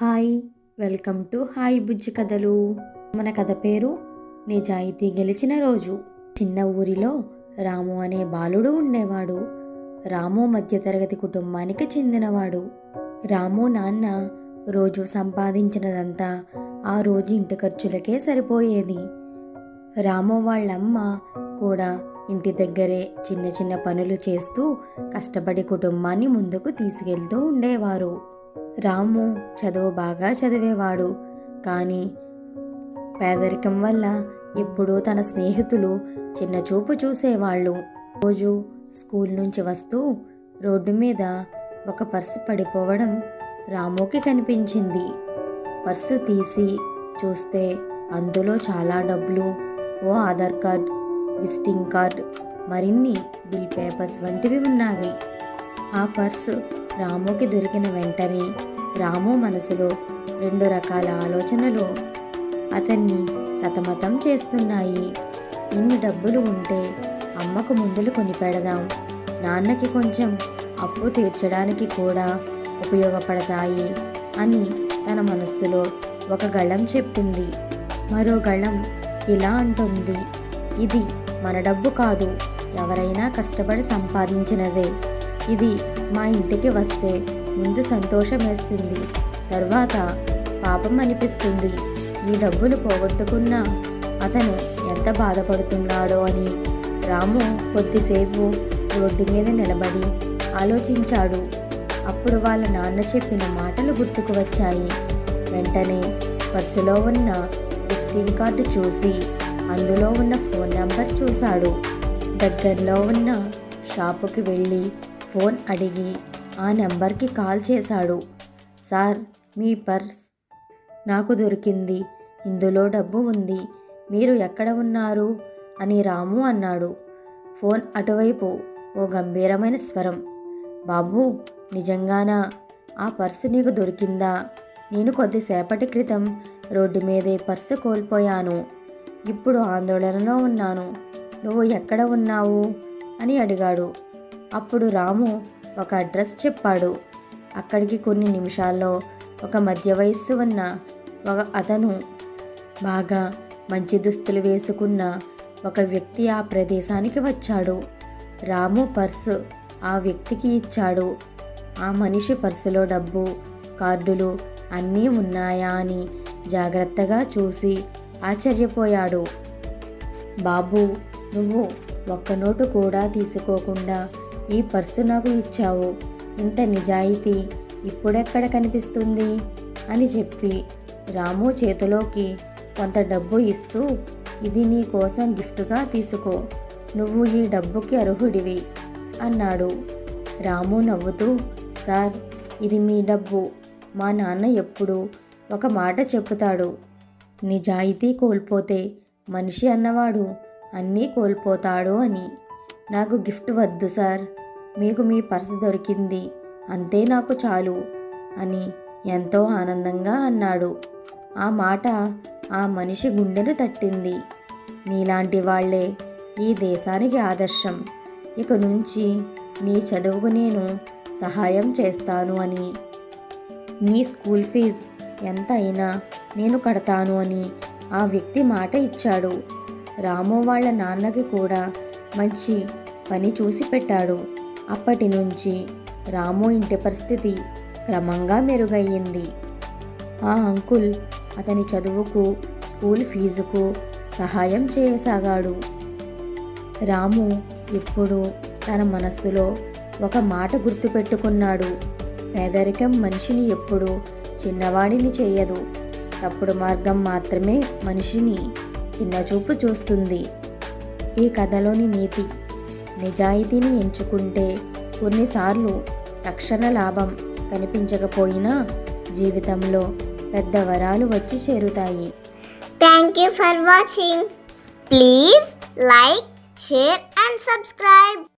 Hi welcome to hi Bujji కథలు. మన కథ పేరు నిజాయితీ గెలిచిన రోజు. చిన్న ఊరిలో రాము అనే బాలుడు ఉండేవాడు. రాము మధ్యతరగతి కుటుంబానికి చెందినవాడు. రాము నాన్న రోజు సంపాదించినదంతా ఆ రోజు ఇంటి ఖర్చులకే సరిపోయేది. రాము వాళ్ళమ్మ కూడా ఇంటి దగ్గరే చిన్న చిన్న పనులు చేస్తూ కష్టపడి కుటుంబాన్ని ముందుకు తీసుకెళ్తూ ఉండేవారు. రాము చదువు బాగా చదివేవాడు. కానీ పేదరికం వల్ల ఎప్పుడూ తన స్నేహితులు చిన్న చూపు చూసేవాళ్ళు. రోజు స్కూల్ నుంచి వస్తూ రోడ్డు మీద ఒక పర్సు పడిపోవడం రాముకి కనిపించింది. పర్సు తీసి చూస్తే అందులో చాలా డబ్బులు ఓ ఆధార్ కార్డ్ విజిటింగ్ కార్డ్ మరిన్ని బిల్ పేపర్స్ వంటివి ఉన్నాయి ఆ పర్సు రాముకి దొరికిన వెంటనే రాము మనసులో రెండు రకాల ఆలోచనలు అతన్ని సతమతం చేస్తున్నాయి. ఇన్ని డబ్బులు ఉంటే అమ్మకు ముందులు కొనిపెడదాం నాన్నకి కొంచెం అప్పు తీర్చడానికి కూడా ఉపయోగపడతాయి అని తన మనస్సులో ఒక గళం చెప్పింది. మరో గళం ఇలా అంటుంది. ఇది మన డబ్బు కాదు. ఎవరైనా కష్టపడి సంపాదించినదే. ఇది మా ఇంటికి వస్తే ముందు సంతోషం వేస్తుంది. తర్వాత పాపం అనిపిస్తుంది. ఈ డబ్బులు పోగొట్టుకున్నా అతను ఎంత బాధపడుతున్నాడో అని రాము కొద్దిసేపు రోడ్డు మీద నిలబడి ఆలోచించాడు. అప్పుడు వాళ్ళ నాన్న చెప్పిన మాటలు గుర్తుకు వచ్చాయి. వెంటనే పర్సులో ఉన్న విజిటింగ్ కార్డు చూసి అందులో ఉన్న ఫోన్ నెంబర్ చూశాడు. దగ్గరలో ఉన్న షాపుకి వెళ్ళి ఫోన్ అడిగి ఆ నెంబర్కి కాల్ చేశాడు. సార్ మీ పర్స్ నాకు దొరికింది. ఇందులో డబ్బు ఉంది. మీరు ఎక్కడ ఉన్నారు? అని రాము అన్నాడు. ఫోన్ అటువైపు ఓ గంభీరమైన స్వరం. బాబు నిజంగానా? ఆ పర్సు నీకు దొరికిందా? నేను కొద్దిసేపటి క్రితం రోడ్డు మీదే పర్సు కోల్పోయాను. ఇప్పుడు ఆందోళనలో ఉన్నాను. నువ్వు ఎక్కడ ఉన్నావు? అని అడిగాడు. అప్పుడు రాము ఒక అడ్రస్ చెప్పాడు. అక్కడికి కొన్ని నిమిషాల్లో ఒక మధ్య వయస్సు ఉన్న ఒక అతను బాగా మంచి దుస్తులు వేసుకున్న ఒక వ్యక్తి ఆ ప్రదేశానికి వచ్చాడు. రాము పర్సు ఆ వ్యక్తికి ఇచ్చాడు. ఆ మనిషి పర్సులో డబ్బు కార్డులు అన్నీ ఉన్నాయా అని జాగ్రత్తగా చూసి ఆశ్చర్యపోయాడు. బాబు నువ్వు ఒక్క నోటు కూడా తీసుకోకుండా ఈ పర్సు నాకు ఇచ్చావు. ఇంత నిజాయితీ ఇప్పుడెక్కడ కనిపిస్తుంది? అని చెప్పి రాము చేతిలోకి కొంత డబ్బు ఇస్తూ ఇది నీ కోసం గిఫ్ట్గా తీసుకో. నువ్వు ఈ డబ్బుకి అర్హుడివి అన్నాడు. రాము నవ్వుతూ సార్ ఇది మీ డబ్బు. మా నాన్న ఎప్పుడు ఒక మాట చెప్పుతాడు నిజాయితీ కోల్పోతే మనిషి అన్నవాడు అన్నీ కోల్పోతాడు అని. నాకు గిఫ్ట్ వద్దు సార్. మీకు మీ పర్స్ దొరికింది. అంతే నాకు చాలు అని ఎంతో ఆనందంగా అన్నాడు. ఆ మాట ఆ మనిషి గుండెను తట్టింది. నీలాంటి వాళ్ళే ఈ దేశానికి ఆదర్శం. ఇక నుంచి నీ చదువుకు నేను సహాయం చేస్తాను అని. నీ స్కూల్ ఫీజ్ ఎంత అయినా నేను కడతాను అని ఆ వ్యక్తి మాట ఇచ్చాడు. రాము వాళ్ళ నాన్నకి కూడా మంచి పని చూసి పెట్టాడు. అప్పటి నుంచి రాము ఇంటి పరిస్థితి క్రమంగా మెరుగయ్యింది. ఆ అంకుల్ అతని చదువుకు స్కూల్ ఫీజుకు సహాయం చేయసాగాడు. రాము ఇప్పుడు తన మనస్సులో ఒక మాట గుర్తుపెట్టుకున్నాడు. పేదరికం మనిషిని ఎప్పుడు చిన్నవాడిని చేయదు. తప్పుడు మార్గం మాత్రమే మనిషిని చిన్నచూపు చూస్తుంది. ఈ కథలోని నీతి. నిజాయితీని ఎంచుకుంటే కొన్నిసార్లు తక్షణ లాభం కనిపించకపోయినా జీవితంలో పెద్ద వరాలు వచ్చి చేరుతాయి. Thank you for watching please like share and subscribe